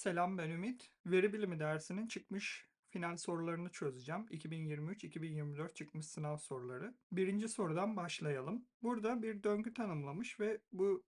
Selam ben Ümit. Veri bilimi dersinin çıkmış final sorularını çözeceğim. 2023-2024 çıkmış sınav soruları. Birinci sorudan başlayalım. Burada bir döngü tanımlamış ve bu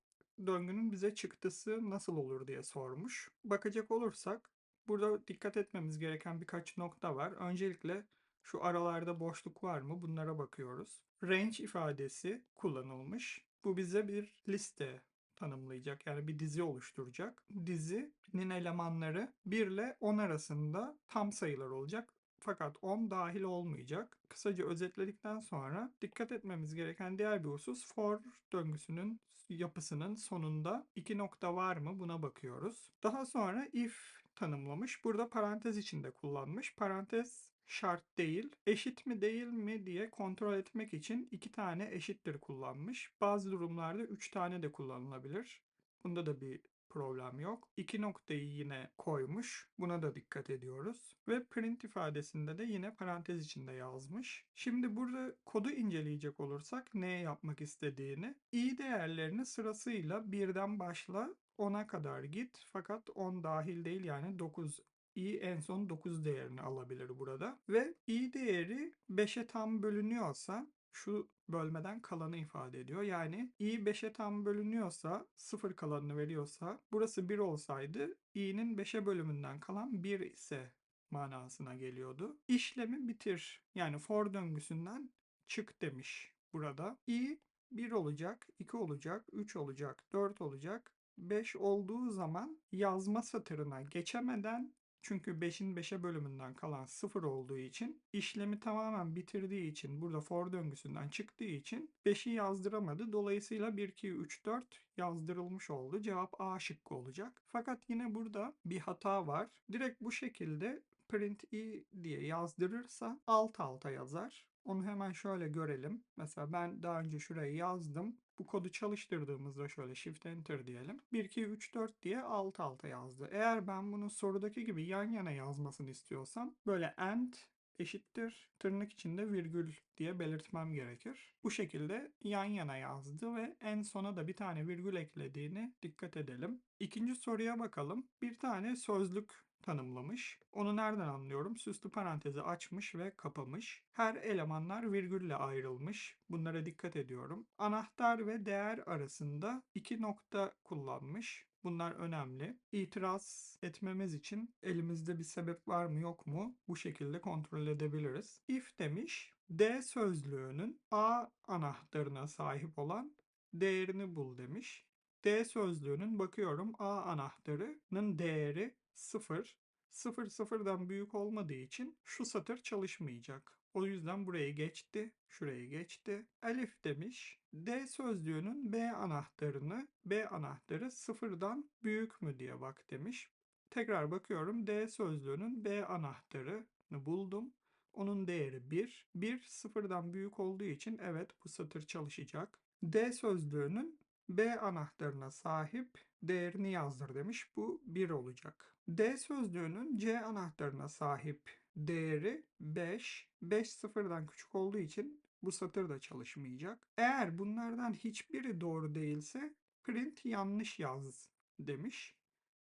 döngünün bize çıktısı nasıl olur diye sormuş. Bakacak olursak burada dikkat etmemiz gereken birkaç nokta var. Öncelikle şu aralarda boşluk var mı bunlara bakıyoruz. Range ifadesi kullanılmış. Bu bize bir liste tanımlayacak. Yani bir dizi oluşturacak. Dizinin elemanları 1 ile 10 arasında tam sayılar olacak. Fakat 10 dahil olmayacak. Kısaca özetledikten sonra dikkat etmemiz gereken diğer bir husus for döngüsünün yapısının sonunda iki nokta var mı buna bakıyoruz. Daha sonra if tanımlamış. Burada parantez içinde kullanmış. Parantez şart değil. Eşit mi değil mi diye kontrol etmek için iki tane eşittir kullanmış. Bazı durumlarda üç tane de kullanılabilir. Bunda da bir problem yok. İki noktayı yine koymuş. Buna da dikkat ediyoruz. Ve print ifadesinde de yine parantez içinde yazmış. Şimdi burada kodu inceleyecek olursak ne yapmak istediğini, i değerlerini sırasıyla birden başla 10'a kadar git. Fakat 10 dahil değil yani 9 i en son 9 değerini alabilir burada. Ve i değeri 5'e tam bölünüyorsa şu bölmeden kalanı ifade ediyor. Yani i 5'e tam bölünüyorsa 0 kalanını veriyorsa burası 1 olsaydı i'nin 5'e bölümünden kalan 1 ise manasına geliyordu. İşlemi bitir. Yani for döngüsünden çık demiş burada. i 1 olacak, 2 olacak, 3 olacak, 4 olacak. 5 olduğu zaman yazma satırına geçemeden çünkü 5'in 5'e bölümünden kalan 0 olduğu için işlemi tamamen bitirdiği için burada for döngüsünden çıktığı için 5'i yazdıramadı. Dolayısıyla 1, 2, 3, 4 yazdırılmış oldu. Cevap A şıkkı olacak. Fakat yine burada bir hata var. Direkt bu şekilde print i diye yazdırırsa alt alta yazar. Onu hemen şöyle görelim. Mesela ben daha önce şuraya yazdım. Bu kodu çalıştırdığımızda şöyle Shift Enter diyelim. 1, 2, 3, 4 diye alt alta yazdı. Eğer ben bunu sorudaki gibi yan yana yazmasını istiyorsam böyle and eşittir tırnak içinde virgül diye belirtmem gerekir. Bu şekilde yan yana yazdı ve en sona da bir tane virgül eklediğini dikkat edelim. İkinci soruya bakalım. Bir tane sözlük tanımlamış. Onu nereden anlıyorum? Süslü parantezi açmış ve kapamış. Her elemanlar virgülle ayrılmış. Bunlara dikkat ediyorum. Anahtar ve değer arasında iki nokta kullanmış. Bunlar önemli. İtiraz etmemiz için elimizde bir sebep var mı yok mu bu şekilde kontrol edebiliriz. If demiş D sözlüğünün A anahtarına sahip olan değerini bul demiş. D sözlüğünün bakıyorum A anahtarının değeri 0. 0 sıfırdan büyük olmadığı için şu satır çalışmayacak. O yüzden burayı geçti, şurayı geçti. Elif demiş, D sözlüğünün B anahtarını, B anahtarı sıfırdan büyük mü diye bak demiş. Tekrar bakıyorum, D sözlüğünün B anahtarını buldum. Onun değeri 1. 1 sıfırdan büyük olduğu için evet bu satır çalışacak. D sözlüğünün B anahtarına sahip değerini yazdır demiş. Bu 1 olacak. D sözlüğünün C anahtarına sahip değeri 5. 5 sıfırdan küçük olduğu için bu satır da çalışmayacak. Eğer bunlardan hiçbiri doğru değilse print yanlış yaz demiş.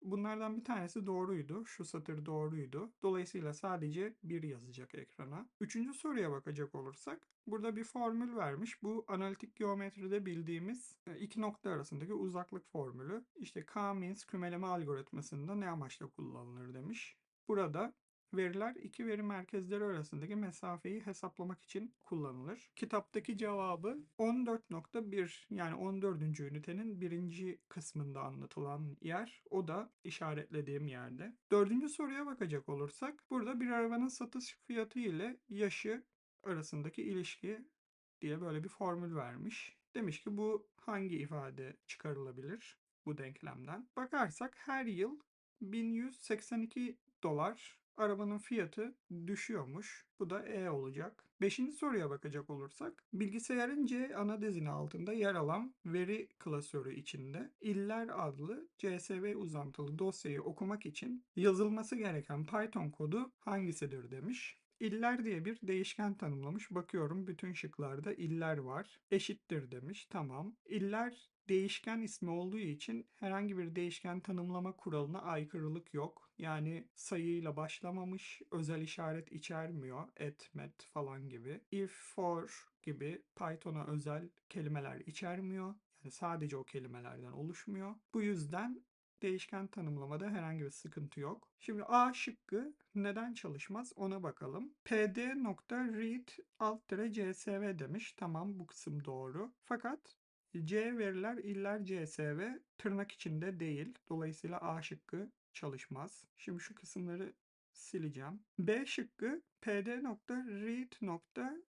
Bunlardan bir tanesi doğruydu. Şu satır doğruydu. Dolayısıyla sadece bir yazacak ekrana. Üçüncü soruya bakacak olursak burada bir formül vermiş. Bu analitik geometride bildiğimiz e, iki nokta arasındaki uzaklık formülü. İşte K-means kümeleme algoritmasında ne amaçla kullanılır demiş. Burada Veriler iki veri merkezleri arasındaki mesafeyi hesaplamak için kullanılır. Kitaptaki cevabı 14.1 yani 14. ünitenin birinci kısmında anlatılan yer. O da işaretlediğim yerde. Dördüncü soruya bakacak olursak burada bir arabanın satış fiyatı ile yaşı arasındaki ilişki diye böyle bir formül vermiş. Demiş ki bu hangi ifade çıkarılabilir bu denklemden? Bakarsak her yıl 1182 dolar arabanın fiyatı düşüyormuş. Bu da E olacak. Beşinci soruya bakacak olursak bilgisayarın C ana dizini altında yer alan veri klasörü içinde iller adlı CSV uzantılı dosyayı okumak için yazılması gereken Python kodu hangisidir demiş. İller diye bir değişken tanımlamış. Bakıyorum bütün şıklarda iller var. Eşittir demiş. Tamam. İller değişken ismi olduğu için herhangi bir değişken tanımlama kuralına aykırılık yok. Yani sayıyla başlamamış, özel işaret içermiyor, et, met falan gibi. If, for gibi Python'a özel kelimeler içermiyor. Yani sadece o kelimelerden oluşmuyor. Bu yüzden değişken tanımlamada herhangi bir sıkıntı yok. Şimdi A şıkkı neden çalışmaz ona bakalım. pd.read alt csv demiş. Tamam bu kısım doğru. Fakat C veriler iller CSV tırnak içinde değil. Dolayısıyla A şıkkı çalışmaz. Şimdi şu kısımları sileceğim. B şıkkı pd.read.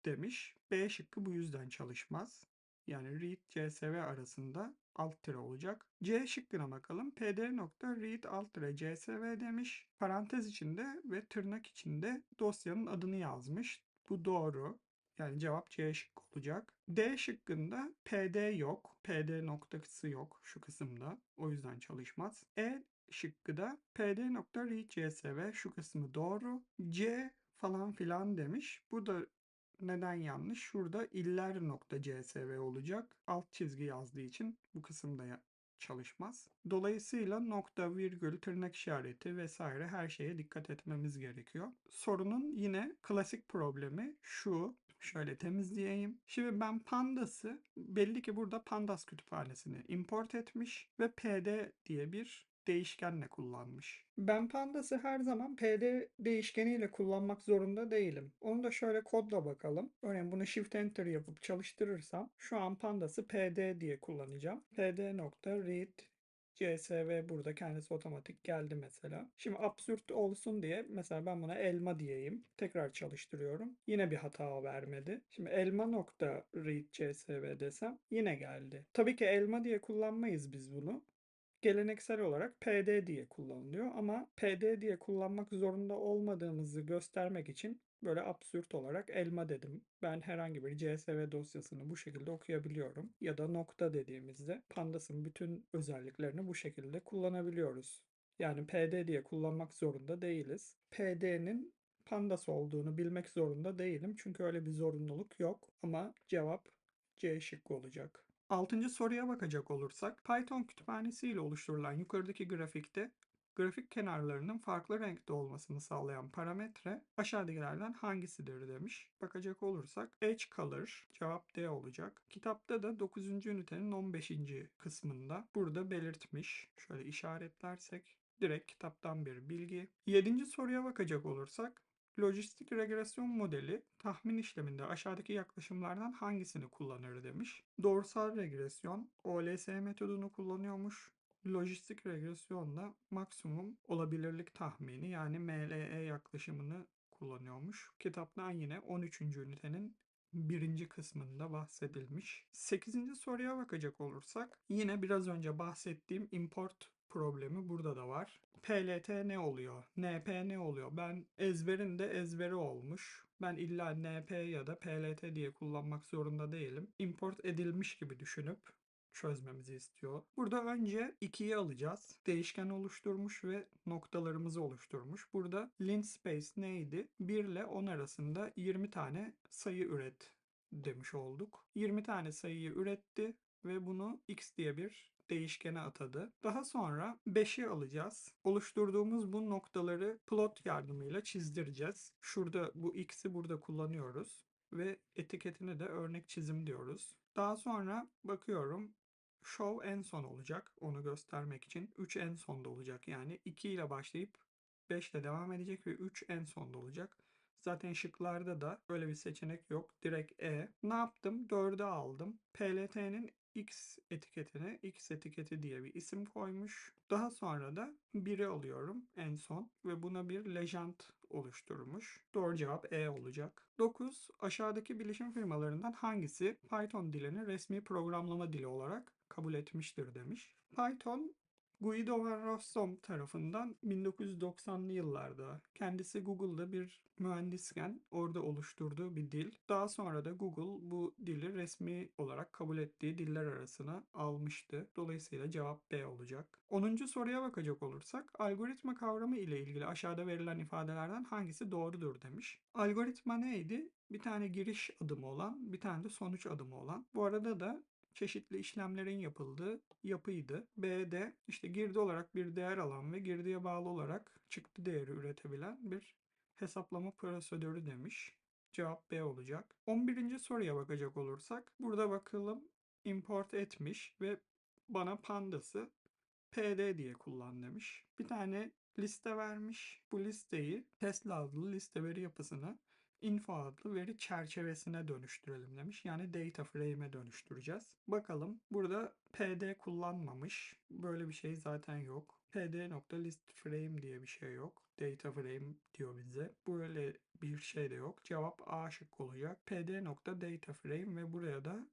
demiş. B şıkkı bu yüzden çalışmaz. Yani read csv arasında alt tire olacak. C şıkkına bakalım. pd.read alt tire csv demiş. Parantez içinde ve tırnak içinde dosyanın adını yazmış. Bu doğru. Yani cevap C şıkkı olacak. D şıkkında PD yok. PD noktası yok şu kısımda. O yüzden çalışmaz. E şıkkı da pd.readcsv şu kısmı doğru. C falan filan demiş. Bu da neden yanlış? Şurada iller nokta csv olacak. Alt çizgi yazdığı için bu kısımda çalışmaz. Dolayısıyla nokta, virgül, tırnak işareti vesaire her şeye dikkat etmemiz gerekiyor. Sorunun yine klasik problemi şu. Şöyle temizleyeyim. Şimdi ben Pandas'ı belli ki burada Pandas kütüphanesini import etmiş ve pd diye bir değişkenle kullanmış. Ben Pandas'ı her zaman pd değişkeniyle kullanmak zorunda değilim. Onu da şöyle kodla bakalım. Örneğin bunu shift enter yapıp çalıştırırsam şu an Pandas'ı pd diye kullanacağım. pd.read CSV burada kendisi otomatik geldi mesela. Şimdi absürt olsun diye mesela ben buna elma diyeyim. Tekrar çalıştırıyorum. Yine bir hata vermedi. Şimdi elma nokta read CSV desem yine geldi. Tabii ki elma diye kullanmayız biz bunu geleneksel olarak PD diye kullanılıyor ama PD diye kullanmak zorunda olmadığımızı göstermek için böyle absürt olarak elma dedim. Ben herhangi bir CSV dosyasını bu şekilde okuyabiliyorum. Ya da nokta dediğimizde Pandas'ın bütün özelliklerini bu şekilde kullanabiliyoruz. Yani PD diye kullanmak zorunda değiliz. PD'nin Pandas olduğunu bilmek zorunda değilim. Çünkü öyle bir zorunluluk yok. Ama cevap C şıkkı olacak. Altıncı soruya bakacak olursak Python kütüphanesi ile oluşturulan yukarıdaki grafikte grafik kenarlarının farklı renkte olmasını sağlayan parametre aşağıdakilerden hangisidir demiş. Bakacak olursak Edge Color cevap D olacak. Kitapta da 9. ünitenin 15. kısmında burada belirtmiş. Şöyle işaretlersek direkt kitaptan bir bilgi. 7. soruya bakacak olursak Lojistik regresyon modeli tahmin işleminde aşağıdaki yaklaşımlardan hangisini kullanır demiş. Doğrusal regresyon OLS metodunu kullanıyormuş. Lojistik regresyonda maksimum olabilirlik tahmini yani MLE yaklaşımını kullanıyormuş. Kitaptan yine 13. ünitenin birinci kısmında bahsedilmiş. 8. soruya bakacak olursak yine biraz önce bahsettiğim import problemi burada da var. PLT ne oluyor? NP ne oluyor? Ben ezberin de ezberi olmuş. Ben illa NP ya da PLT diye kullanmak zorunda değilim. Import edilmiş gibi düşünüp çözmemizi istiyor. Burada önce 2'yi alacağız. Değişken oluşturmuş ve noktalarımızı oluşturmuş. Burada linspace neydi? 1 ile 10 arasında 20 tane sayı üret demiş olduk. 20 tane sayıyı üretti ve bunu x diye bir değişkene atadı. Daha sonra 5'i alacağız. Oluşturduğumuz bu noktaları plot yardımıyla çizdireceğiz. Şurada bu x'i burada kullanıyoruz ve etiketine de örnek çizim diyoruz. Daha sonra bakıyorum show en son olacak onu göstermek için. 3 en sonda olacak yani 2 ile başlayıp 5 ile devam edecek ve 3 en sonda olacak. Zaten şıklarda da böyle bir seçenek yok. Direkt E. Ne yaptım? 4'ü aldım. PLT'nin X etiketine X etiketi diye bir isim koymuş. Daha sonra da 1'i alıyorum en son ve buna bir legend oluşturmuş. Doğru cevap E olacak. 9. Aşağıdaki bilişim firmalarından hangisi Python dilini resmi programlama dili olarak kabul etmiştir demiş. Python Guido van Rossum tarafından 1990'lı yıllarda kendisi Google'da bir mühendisken orada oluşturduğu bir dil. Daha sonra da Google bu dili resmi olarak kabul ettiği diller arasına almıştı. Dolayısıyla cevap B olacak. 10. soruya bakacak olursak algoritma kavramı ile ilgili aşağıda verilen ifadelerden hangisi doğrudur demiş. Algoritma neydi? Bir tane giriş adımı olan, bir tane de sonuç adımı olan. Bu arada da çeşitli işlemlerin yapıldığı yapıydı. B işte girdi olarak bir değer alan ve girdiye bağlı olarak çıktı değeri üretebilen bir hesaplama prosedürü demiş. Cevap B olacak. 11. soruya bakacak olursak burada bakalım import etmiş ve bana pandası PD diye kullan demiş. Bir tane liste vermiş. Bu listeyi Tesla adlı liste veri yapısını info adlı veri çerçevesine dönüştürelim demiş. Yani data frame'e dönüştüreceğiz. Bakalım burada PD kullanmamış. Böyle bir şey zaten yok. pd.list frame diye bir şey yok. Data frame diyor bize. Böyle bir şey de yok. Cevap A şık olacak. pd.data frame ve buraya da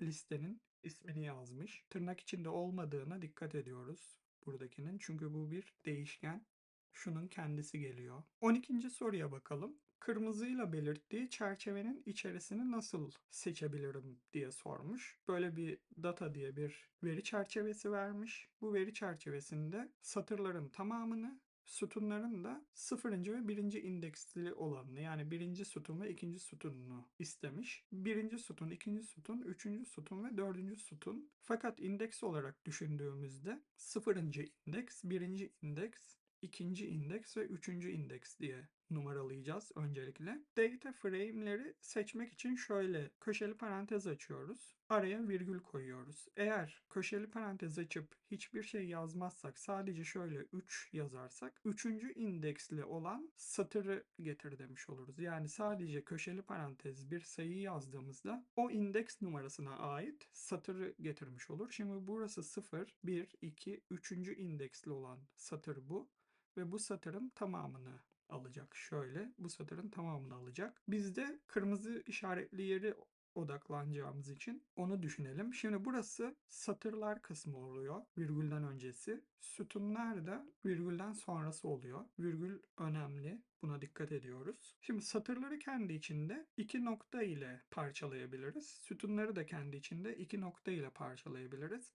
listenin ismini yazmış. Tırnak içinde olmadığına dikkat ediyoruz buradakinin. Çünkü bu bir değişken. Şunun kendisi geliyor. 12. soruya bakalım. Kırmızıyla belirttiği çerçevenin içerisini nasıl seçebilirim diye sormuş. Böyle bir data diye bir veri çerçevesi vermiş. Bu veri çerçevesinde satırların tamamını sütunların da sıfırıncı ve birinci indeksli olanını yani birinci sütun ve ikinci sütununu istemiş. Birinci sütun, ikinci sütun, üçüncü sütun ve dördüncü sütun. Fakat indeks olarak düşündüğümüzde sıfırıncı indeks, birinci indeks, ikinci indeks ve üçüncü indeks diye numaralayacağız öncelikle. Data frame'leri seçmek için şöyle köşeli parantez açıyoruz. Araya virgül koyuyoruz. Eğer köşeli parantez açıp hiçbir şey yazmazsak sadece şöyle 3 yazarsak 3. indeksli olan satırı getir demiş oluruz. Yani sadece köşeli parantez bir sayı yazdığımızda o indeks numarasına ait satırı getirmiş olur. Şimdi burası 0, 1, 2, 3. indeksli olan satır bu ve bu satırın tamamını alacak. Şöyle bu satırın tamamını alacak. Biz de kırmızı işaretli yeri odaklanacağımız için onu düşünelim. Şimdi burası satırlar kısmı oluyor. Virgülden öncesi. Sütunlar da virgülden sonrası oluyor. Virgül önemli. Buna dikkat ediyoruz. Şimdi satırları kendi içinde iki nokta ile parçalayabiliriz. Sütunları da kendi içinde iki nokta ile parçalayabiliriz.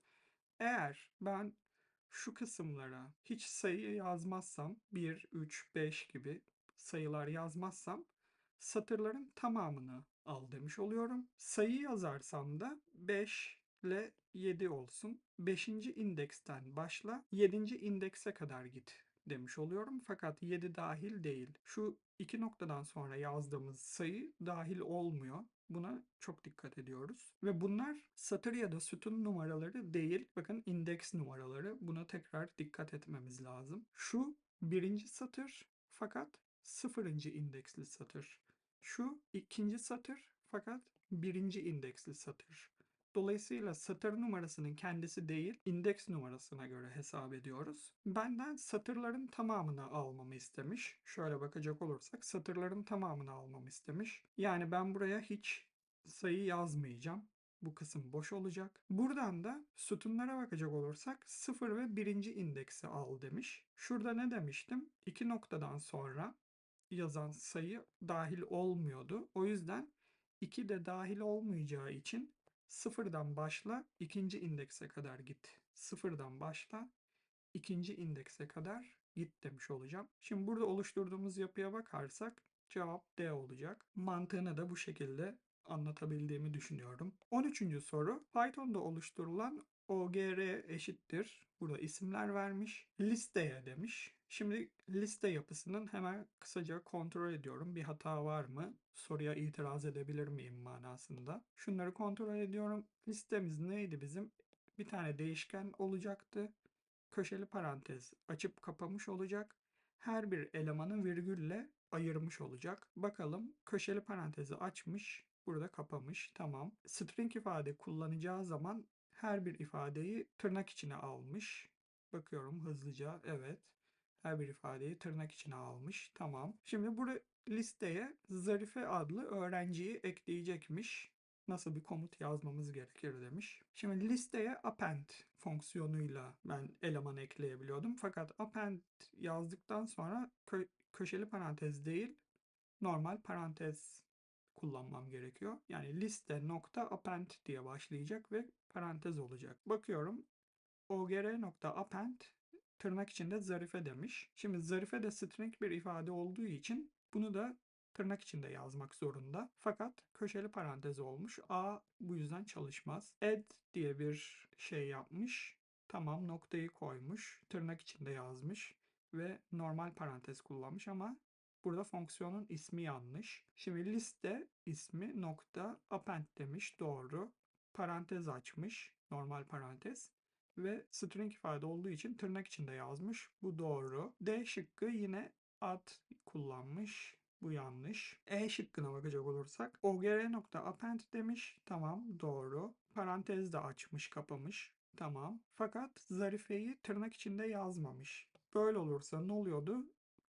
Eğer ben şu kısımlara hiç sayı yazmazsam 1, 3, 5 gibi sayılar yazmazsam satırların tamamını al demiş oluyorum. Sayı yazarsam da 5 ile 7 olsun. 5. indeksten başla 7. indekse kadar git demiş oluyorum. Fakat 7 dahil değil. Şu iki noktadan sonra yazdığımız sayı dahil olmuyor. Buna çok dikkat ediyoruz. Ve bunlar satır ya da sütun numaraları değil. Bakın indeks numaraları. Buna tekrar dikkat etmemiz lazım. Şu birinci satır fakat sıfırıncı indeksli satır. Şu ikinci satır fakat birinci indeksli satır. Dolayısıyla satır numarasının kendisi değil, indeks numarasına göre hesap ediyoruz. Benden satırların tamamını almamı istemiş. Şöyle bakacak olursak satırların tamamını almamı istemiş. Yani ben buraya hiç sayı yazmayacağım. Bu kısım boş olacak. Buradan da sütunlara bakacak olursak 0 ve 1. indeksi al demiş. Şurada ne demiştim? İki noktadan sonra yazan sayı dahil olmuyordu. O yüzden 2 de dahil olmayacağı için sıfırdan başla ikinci indekse kadar git. Sıfırdan başla ikinci indekse kadar git demiş olacağım. Şimdi burada oluşturduğumuz yapıya bakarsak cevap D olacak. Mantığını da bu şekilde anlatabildiğimi düşünüyorum. 13. soru Python'da oluşturulan OGR eşittir. Burada isimler vermiş. Listeye demiş. Şimdi liste yapısının hemen kısaca kontrol ediyorum. Bir hata var mı? Soruya itiraz edebilir miyim manasında. Şunları kontrol ediyorum. Listemiz neydi bizim? Bir tane değişken olacaktı. Köşeli parantez açıp kapamış olacak. Her bir elemanı virgülle ayırmış olacak. Bakalım köşeli parantezi açmış. Burada kapamış. Tamam. String ifade kullanacağı zaman her bir ifadeyi tırnak içine almış. Bakıyorum hızlıca. Evet. Her bir ifadeyi tırnak içine almış. Tamam. Şimdi burada listeye Zarife adlı öğrenciyi ekleyecekmiş. Nasıl bir komut yazmamız gerekir demiş. Şimdi listeye append fonksiyonuyla ben eleman ekleyebiliyordum. Fakat append yazdıktan sonra kö köşeli parantez değil normal parantez kullanmam gerekiyor. Yani liste nokta append diye başlayacak ve parantez olacak. Bakıyorum ogr nokta append tırnak içinde zarife demiş. Şimdi zarife de string bir ifade olduğu için bunu da tırnak içinde yazmak zorunda. Fakat köşeli parantez olmuş. A bu yüzden çalışmaz. Add diye bir şey yapmış. Tamam noktayı koymuş. Tırnak içinde yazmış ve normal parantez kullanmış ama burada fonksiyonun ismi yanlış. Şimdi liste ismi nokta append demiş doğru. Parantez açmış normal parantez ve string ifade olduğu için tırnak içinde yazmış. Bu doğru. D şıkkı yine ad kullanmış. Bu yanlış. E şıkkına bakacak olursak ogr.append demiş. Tamam doğru. Parantez de açmış kapamış. Tamam. Fakat zarifeyi tırnak içinde yazmamış. Böyle olursa ne oluyordu?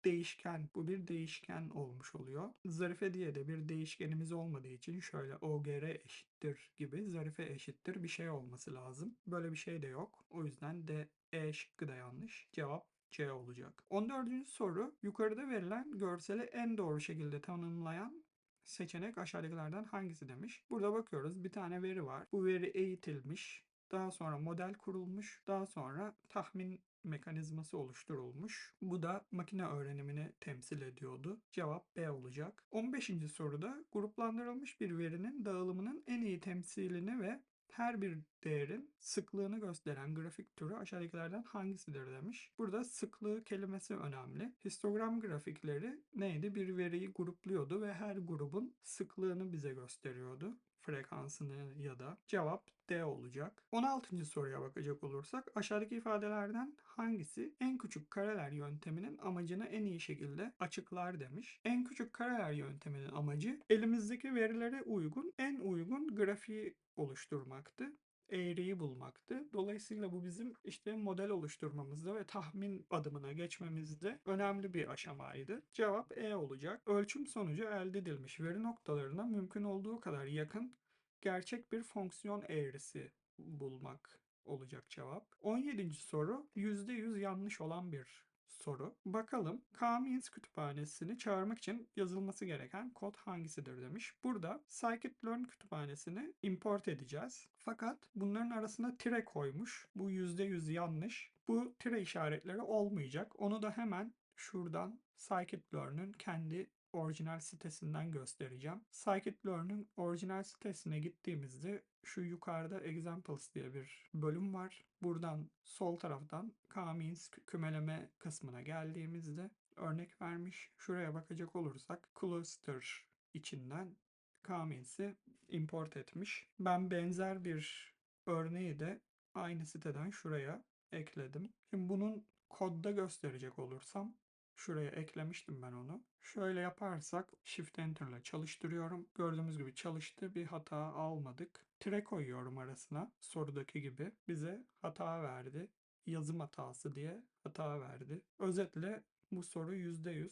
Değişken. Bu bir değişken olmuş oluyor. Zarife diye de bir değişkenimiz olmadığı için şöyle ogr eşittir gibi zarife eşittir bir şey olması lazım. Böyle bir şey de yok. O yüzden de E şıkkı da yanlış. Cevap C olacak. 14. soru yukarıda verilen görseli en doğru şekilde tanımlayan seçenek aşağıdakilerden hangisi demiş. Burada bakıyoruz bir tane veri var. Bu veri eğitilmiş. Daha sonra model kurulmuş. Daha sonra tahmin mekanizması oluşturulmuş. Bu da makine öğrenimini temsil ediyordu. Cevap B olacak. 15. soruda gruplandırılmış bir verinin dağılımının en iyi temsilini ve her bir değerin sıklığını gösteren grafik türü aşağıdakilerden hangisidir demiş. Burada sıklığı kelimesi önemli. Histogram grafikleri neydi? Bir veriyi grupluyordu ve her grubun sıklığını bize gösteriyordu frekansını ya da cevap D olacak. 16. soruya bakacak olursak aşağıdaki ifadelerden hangisi en küçük kareler yönteminin amacını en iyi şekilde açıklar demiş. En küçük kareler yönteminin amacı elimizdeki verilere uygun en uygun grafiği oluşturmaktı eğriyi bulmaktı. Dolayısıyla bu bizim işte model oluşturmamızda ve tahmin adımına geçmemizde önemli bir aşamaydı. Cevap E olacak. Ölçüm sonucu elde edilmiş veri noktalarına mümkün olduğu kadar yakın gerçek bir fonksiyon eğrisi bulmak olacak cevap. 17. soru %100 yanlış olan bir soru. Bakalım K-means kütüphanesini çağırmak için yazılması gereken kod hangisidir demiş. Burada scikit-learn kütüphanesini import edeceğiz. Fakat bunların arasına tire koymuş. Bu %100 yanlış. Bu tire işaretleri olmayacak. Onu da hemen şuradan scikit-learn'ün kendi orijinal sitesinden göstereceğim. Scikit-learn'ün orijinal sitesine gittiğimizde şu yukarıda examples diye bir bölüm var. Buradan sol taraftan k-means kümeleme kısmına geldiğimizde örnek vermiş. Şuraya bakacak olursak cluster içinden k-means'i import etmiş. Ben benzer bir örneği de aynı siteden şuraya ekledim. Şimdi bunun kodda gösterecek olursam Şuraya eklemiştim ben onu. Şöyle yaparsak Shift Enter ile çalıştırıyorum. Gördüğümüz gibi çalıştı. Bir hata almadık. Tire koyuyorum arasına. Sorudaki gibi. Bize hata verdi. Yazım hatası diye hata verdi. Özetle bu soru %100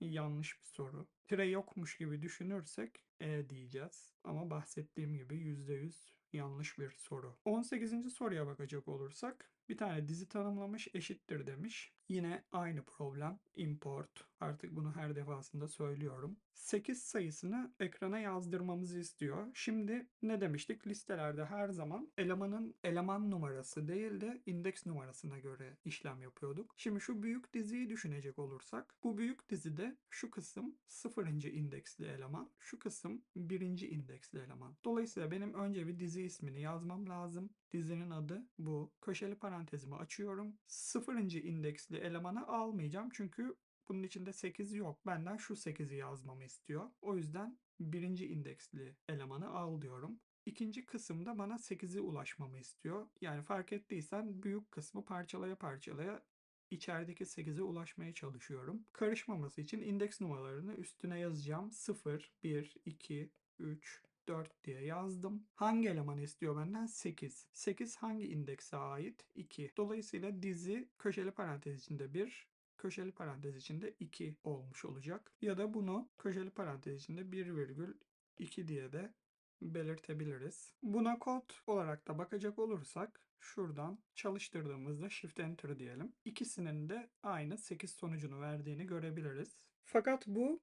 yanlış bir soru. Tire yokmuş gibi düşünürsek E diyeceğiz. Ama bahsettiğim gibi %100 yanlış bir soru. 18. soruya bakacak olursak bir tane dizi tanımlamış eşittir demiş. Yine aynı problem. Import. Artık bunu her defasında söylüyorum. 8 sayısını ekrana yazdırmamızı istiyor. Şimdi ne demiştik? Listelerde her zaman elemanın eleman numarası değil de indeks numarasına göre işlem yapıyorduk. Şimdi şu büyük diziyi düşünecek olursak bu büyük dizide şu kısım 0. indeksli eleman, şu kısım 1. indeksli eleman. Dolayısıyla benim önce bir dizi ismini yazmam lazım. Dizinin adı bu. Köşeli parantezimi açıyorum. 0. indeksli elemanı almayacağım çünkü bunun içinde 8 yok. Benden şu 8'i yazmamı istiyor. O yüzden birinci indeksli elemanı al diyorum. İkinci kısımda bana 8'i ulaşmamı istiyor. Yani fark ettiysen büyük kısmı parçalaya parçalaya içerideki 8'e ulaşmaya çalışıyorum. Karışmaması için indeks numaralarını üstüne yazacağım. 0, 1, 2, 3, 4 diye yazdım. Hangi elemanı istiyor benden? 8. 8 hangi indekse ait? 2. Dolayısıyla dizi köşeli parantez içinde 1, köşeli parantez içinde 2 olmuş olacak. Ya da bunu köşeli parantez içinde 1,2 diye de belirtebiliriz. Buna kod olarak da bakacak olursak şuradan çalıştırdığımızda Shift Enter diyelim. İkisinin de aynı 8 sonucunu verdiğini görebiliriz. Fakat bu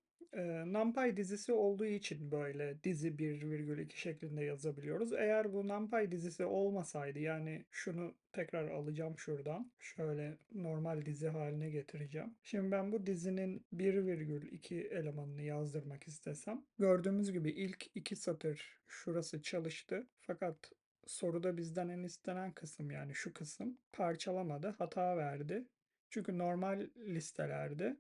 NumPy dizisi olduğu için böyle dizi 1,2 şeklinde yazabiliyoruz. Eğer bu NumPy dizisi olmasaydı yani şunu tekrar alacağım şuradan. Şöyle normal dizi haline getireceğim. Şimdi ben bu dizinin 1,2 elemanını yazdırmak istesem gördüğümüz gibi ilk iki satır şurası çalıştı. Fakat soruda bizden en istenen kısım yani şu kısım parçalamadı, hata verdi. Çünkü normal listelerde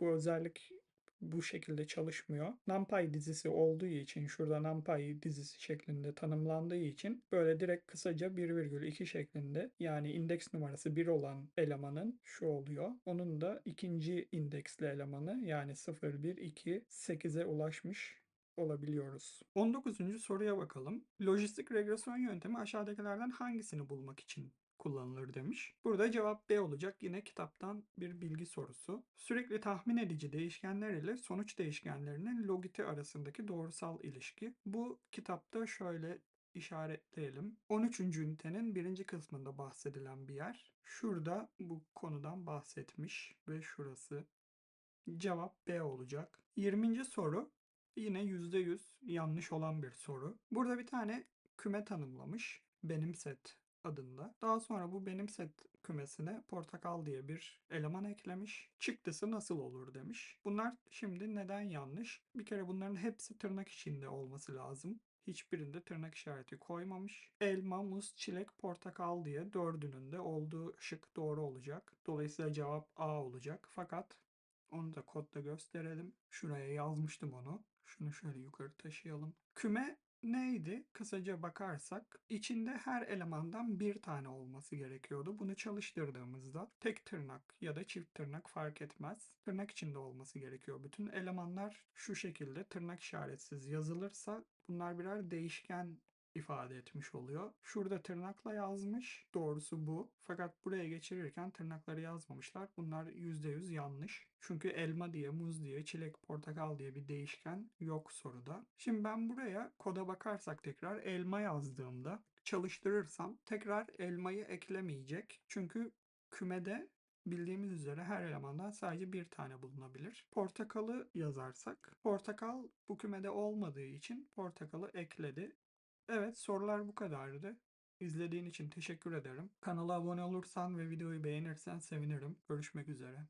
bu özellik bu şekilde çalışmıyor. NumPy dizisi olduğu için şurada NumPy dizisi şeklinde tanımlandığı için böyle direkt kısaca 1,2 şeklinde yani indeks numarası 1 olan elemanın şu oluyor. Onun da ikinci indeksli elemanı yani 0, 1, 2, 8'e ulaşmış olabiliyoruz. 19. soruya bakalım. Lojistik regresyon yöntemi aşağıdakilerden hangisini bulmak için kullanılır demiş. Burada cevap B olacak. Yine kitaptan bir bilgi sorusu. Sürekli tahmin edici değişkenler ile sonuç değişkenlerinin logiti arasındaki doğrusal ilişki. Bu kitapta şöyle işaretleyelim. 13. ünitenin birinci kısmında bahsedilen bir yer. Şurada bu konudan bahsetmiş ve şurası. Cevap B olacak. 20. soru yine %100 yanlış olan bir soru. Burada bir tane küme tanımlamış. Benim set adında. Daha sonra bu benim set kümesine portakal diye bir eleman eklemiş. Çıktısı nasıl olur demiş. Bunlar şimdi neden yanlış? Bir kere bunların hepsi tırnak içinde olması lazım. Hiçbirinde tırnak işareti koymamış. Elma, muz, çilek, portakal diye dördünün de olduğu şık doğru olacak. Dolayısıyla cevap A olacak. Fakat onu da kodda gösterelim. Şuraya yazmıştım onu. Şunu şöyle yukarı taşıyalım. Küme neydi? Kısaca bakarsak içinde her elemandan bir tane olması gerekiyordu. Bunu çalıştırdığımızda tek tırnak ya da çift tırnak fark etmez. Tırnak içinde olması gerekiyor. Bütün elemanlar şu şekilde tırnak işaretsiz yazılırsa bunlar birer değişken ifade etmiş oluyor. Şurada tırnakla yazmış. Doğrusu bu. Fakat buraya geçirirken tırnakları yazmamışlar. Bunlar %100 yanlış. Çünkü elma diye, muz diye, çilek, portakal diye bir değişken yok soruda. Şimdi ben buraya koda bakarsak tekrar elma yazdığımda çalıştırırsam tekrar elmayı eklemeyecek. Çünkü kümede bildiğimiz üzere her elemandan sadece bir tane bulunabilir. Portakalı yazarsak, portakal bu kümede olmadığı için portakalı ekledi. Evet sorular bu kadardı. İzlediğin için teşekkür ederim. Kanala abone olursan ve videoyu beğenirsen sevinirim. Görüşmek üzere.